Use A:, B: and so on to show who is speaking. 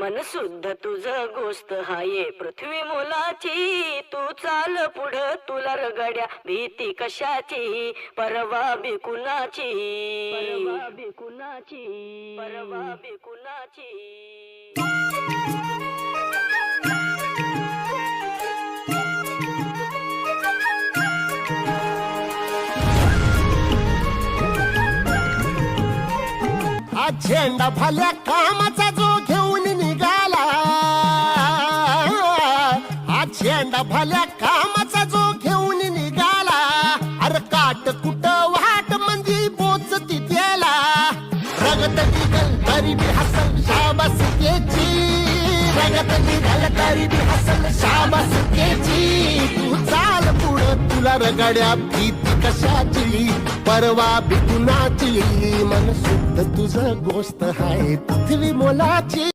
A: मन शुद्ध तुझ गोष्ट हाये. पृथ्वी मोलाची तू चाल पुढ तुला रगड्या भीती कशाची? परवा बिकुनाची परवा बिकुनाची परवा
B: झेंडा भल्या कामाचा जो घेऊन शेंडा फाल्या भल्या कामाचा जो घेऊन निघाला. अरे काट कुट वाट मंदी बोचती तिथेला रगत निघल तरी बी हसल शाबास केची रगत निघल तरी बी हसल शाबास केची तू चाल पुढं तुला रगड्या भीती कशाची? परवा भी कुणाची मन शुद्ध तुझं गोष्ट आहे पृथ्वी मोलाची.